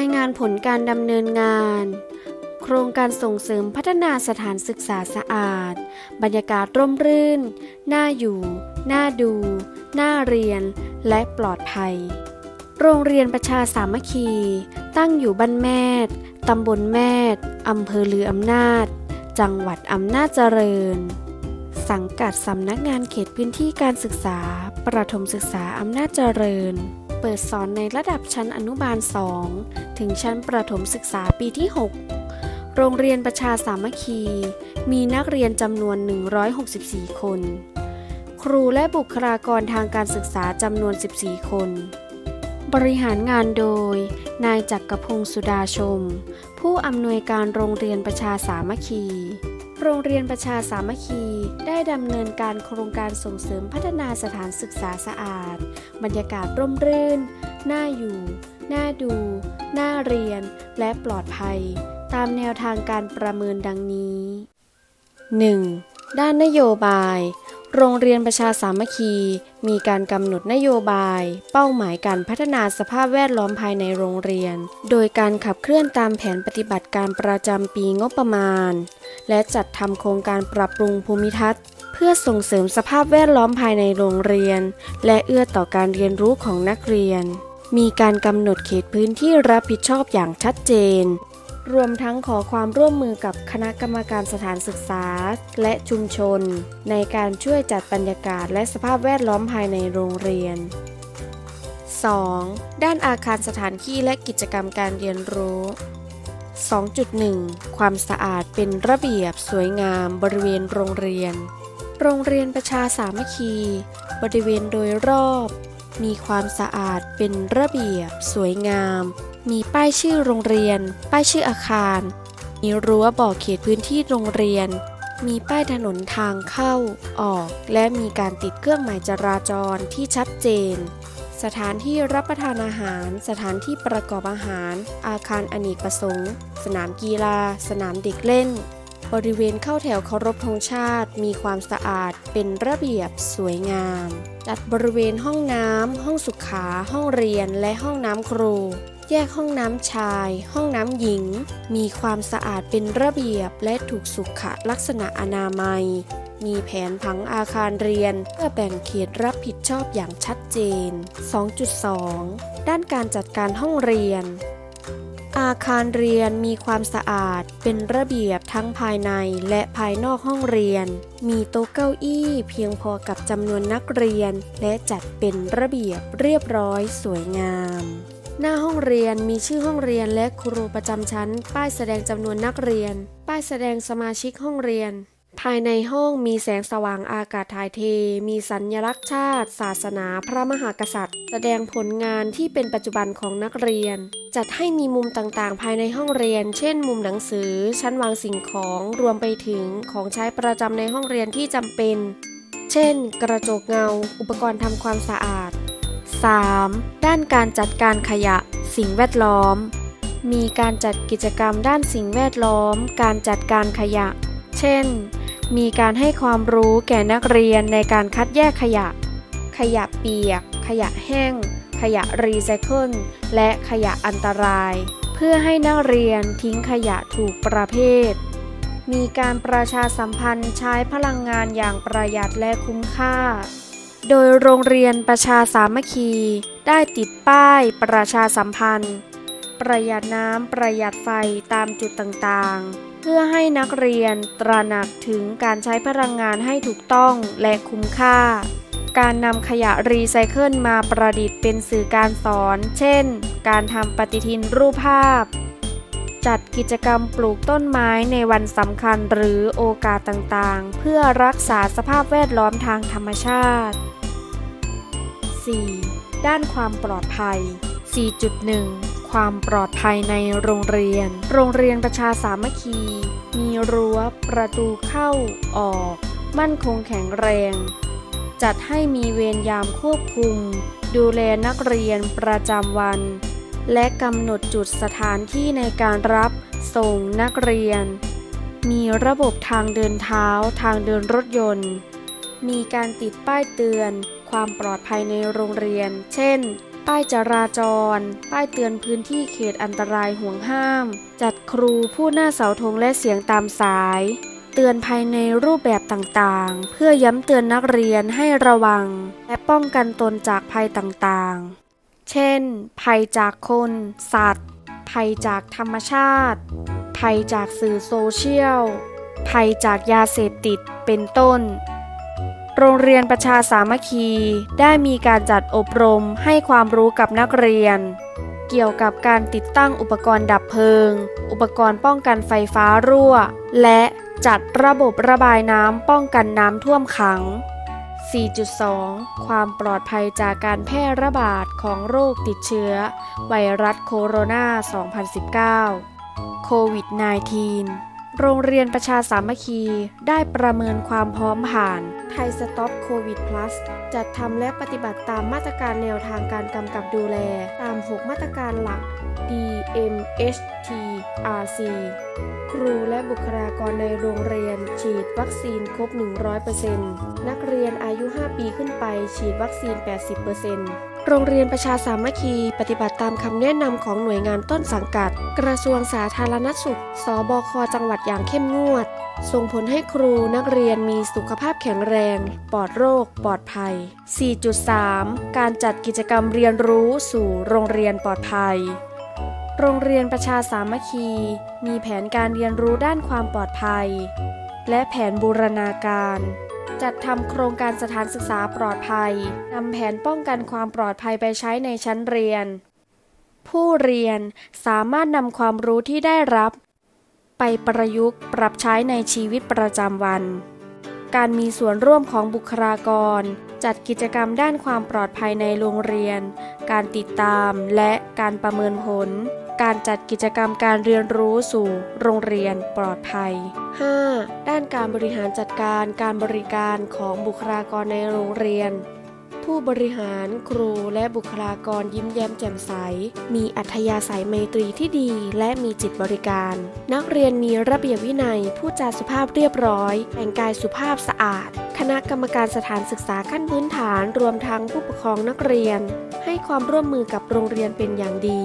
ายงานผลการดำเนินงาน โครงการส่งเสริมพัฒนาสถานศึกษาสะอาด บรรยากาศร่มรื่น น่าอยู่ น่าดู น่าเรียน และปลอดภัย โรงเรียนประชาสามัคคี ตั้งอยู่บ้านแมดตำบลแมดอำเภอลืออำนาจ จังหวัดอำนาจเจริญ สังกัดสำนักงานเขตพื้นที่การศึกษา ประถมศึกษาอำนาจเจริญ เปิดสอนในระดับชั้นอนุบาล 2 ถึงชั้นประถมศึกษาปีที่ 6 โรงเรียนประชาสามัคคี มีนักเรียนจำนวน 164 คน ครูและบุคลากรทางการศึกษาจำนวน 14 คน บริหารงานโดย นายจักรพงศ์สุดาชม ผู้อำนวยการโรงเรียนประชาสามัคคี โรงเรียนประชาสามัคคี ได้ดำเนินการโครงการส่งเสริมพัฒนาสถานศึกษาสะอาด บรรยากาศร่มรื่น น่าอยู่ น่าดู น่าเรียน และปลอดภัย ตามแนวทางการประเมินดังนี้ 1. ด้านนโยบาย โรงเรียนประชาสามัคคี มีการกำหนดนโยบาย เป้าหมายการพัฒนาสภาพแวดล้อมภายในโรงเรียน โดยการขับเคลื่อนตามแผนปฏิบัติการประจำปีงบประมาณ และจัดทำโครงการปรับปรุงภูมิทัศน์ เพื่อส่งเสริมสภาพแวดล้อมภายในโรงเรียน และเอื้อต่อการเรียนรู้ของนักเรียน มีการกำหนดเขตพื้นที่รับผิดชอบอย่างชัดเจน รวมทั้งขอความร่วมมือกับคณะกรรมการสถานศึกษา และชุมชน ในการช่วยจัดบรรยากาศและสภาพแวดล้อมภายในโรงเรียน 2. ด้านอาคารสถานที่และกิจกรรมการเรียนรู้ 2.1 ความสะอาดเป็นระเบียบสวยงามบริเวณโรงเรียน โรงเรียนประชาสามัคคี บริเวณโดยรอบ มีความสะอาดเป็นระเบียบสวยงาม มีป้ายชื่อโรงเรียน ป้ายชื่ออาคาร มีรั้วบอกเขตพื้นที่โรงเรียน มีป้ายถนนทางเข้า ออก และมีการติดเครื่องหมายจราจรที่ชัดเจน สถานที่รับประทานอาหาร สถานที่ประกอบอาหาร อาคารอเนกประสงค์ สนามกีฬา สนามเด็กเล่น บริเวณเข้าแถวเคารพธงชาติ มีความสะอาด เป็นระเบียบสวยงาม จัดบริเวณห้องน้ำ ห้องสุขา ห้องเรียน และห้องน้ำครู แยกห้องน้ำชาย ห้องน้ำหญิง มีความสะอาดเป็นระเบียบและถูกสุขลักษณะอนามัย มีแผนผังอาคารเรียน เพื่อแบ่งเขตรับผิดชอบอย่างชัดเจน 2.2 ด้านการจัดการห้องเรียนอาคารเรียนมีความสะอาดเป็นระเบียบทั้งภายในและภายนอกห้องเรียน มีโต๊ะเก้าอี้เพียงพอกับจำนวนนักเรียน และจัดเป็นระเบียบเรียบร้อยสวยงาม หน้าห้องเรียนมีชื่อห้องเรียนและครูประจำชั้น ป้ายแสดงจำนวนนักเรียน ป้ายแสดงสมาชิกห้องเรียน ภายในห้องมีแสงสว่างอากาศถ่ายเท มีสัญลักษณ์ชาติ ศาสนา พระมหากษัตริย์ แสดงผลงานที่เป็นปัจจุบันของนักเรียน จัดให้มีมุมต่างๆ ภายในห้องเรียน เช่น มุมหนังสือ ชั้นวางสิ่งของ รวมไปถึงของใช้ประจำในห้องเรียนที่จำเป็น เช่น กระจกเงา อุปกรณ์ทำความสะอาด 3. ด้านการจัดการขยะ สิ่งแวดล้อม มีการจัดกิจกรรมด้านสิ่งแวดล้อม การจัดการขยะ เช่น มีการให้ความรู้แก่นักเรียนในการคัดแยกขยะ ขยะเปียก ขยะแห้ง ขยะรีไซเคิล และขยะอันตราย เพื่อให้นักเรียนทิ้งขยะถูกประเภท มีการประชาสัมพันธ์ใช้พลังงานอย่างประหยัดและคุ้มค่า โดยโรงเรียนประชาสามัคคี ได้ติดป้ายประชาสัมพันธ์ ประหยัดน้ำประหยัดไฟตามจุดต่างๆ เพื่อให้นักเรียนตระหนักถึงการใช้พลังงานให้ถูกต้องและคุ้มค่า การนำขยะรีไซเคิลมาประดิษฐ์เป็นสื่อการสอน เช่น การทำปฏิทินรูปภาพ จัดกิจกรรมปลูกต้นไม้ในวันสำคัญหรือโอกาสต่างๆ เพื่อรักษาสภาพแวดล้อมทางธรรมชาติ 4. ด้านความปลอดภัย 4.1 ความปลอดภัยในโรงเรียน โรงเรียนประชาสามัคคี มีรั้วประตูเข้าออก มั่นคงแข็งแรง จัดให้มีเวรยามควบคุม ดูแลนักเรียนประจำวัน และกำหนดจุดสถานที่ในการรับส่งนักเรียน มีระบบทางเดินเท้าทางเดินรถยนต์ มีการติดป้ายเตือน ความปลอดภัยในโรงเรียน เช่น ป้ายจราจร ป้ายเตือนพื้นที่เขตอันตรายห่วงห้าม จัดครูผู้หน้าเสาธงและเสียงตามสาย เตือนภายในรูปแบบต่างๆ เพื่อย้ำเตือนนักเรียนให้ระวัง และป้องกันตนจากภัยต่างๆ เช่น ภัยจากคน สัตว์ ภัยจากธรรมชาติ ภัยจากสื่อโซเชียล ภัยจากยาเสพติด เป็นต้น โรงเรียนประชาสามัคคี ได้มีการจัดอบรมให้ความรู้กับนักเรียน เกี่ยวกับการติดตั้งอุปกรณ์ดับเพลิง อุปกรณ์ป้องกันไฟฟ้ารั่ว และจัดระบบระบายน้ำป้องกันน้ำท่วมขัง 4.2 ความปลอดภัยจากการแพร่ระบาดของโรคติดเชื้อ ไวรัสโคโรนา 2019 โควิด -19 โรงเรียนประชาสามัคคี ได้ประเมินความพร้อมผ่านไทยสต็อปโควิด plus จัดทำและปฏิบัติตามมาตรการแนวทางการกำกับดูแล ตาม 6 มาตรการหลัก DMHTRC ครูและบุคลากรในโรงเรียน ฉีดวัคซีนครบ 100%นักเรียนอายุ 5 ปีขึ้นไป ฉีดวัคซีน 80% โรงเรียนประชาสามัคคี ปฏิบัติตามคำแนะนำของหน่วยงานต้นสังกัด กระทรวงสาธารณสุข สบค จังหวัดอย่างเข้มงวด ส่งผลให้ครูนักเรียนมีสุขภาพแข็งแรง ปลอดโรค ปลอดภัย 4.3 การจัดกิจกรรมเรียนรู้สู่โรงเรียนปลอดภัย โรงเรียนประชาสามัคคี มีแผนการเรียนรู้ด้านความปลอดภัย และแผนบูรณาการ จัดทำโครงการสถานศึกษาปลอดภัยนำแผนป้องกันความปลอดภัยไปใช้ในชั้นเรียน ผู้เรียนสามารถนำความรู้ที่ได้รับ ไปประยุกต์ปรับใช้ในชีวิตประจำวัน การมีส่วนร่วมของบุคลากร จัดกิจกรรมด้านความปลอดภัยในโรงเรียน การติดตามและการประเมินผล การจัดกิจกรรมการเรียนรู้สู่โรงเรียนปลอดภัย 5. ด้านการบริหารจัดการการบริการของบุคลากรในโรงเรียน ผู้บริหารครูและบุคลากรยิ้มแย้มแจ่มใส มีอัธยาศัยไมตรีที่ดีและมีจิตบริการ นักเรียนมีระเบียบวินัยผู้จาสุภาพเรียบร้อย แต่งกายสุภาพสะอาด คณะกรรมการสถานศึกษาขั้นพื้นฐานรวมทั้งผู้ปกครองนักเรียน ให้ความร่วมมือกับโรงเรียนเป็นอย่างดี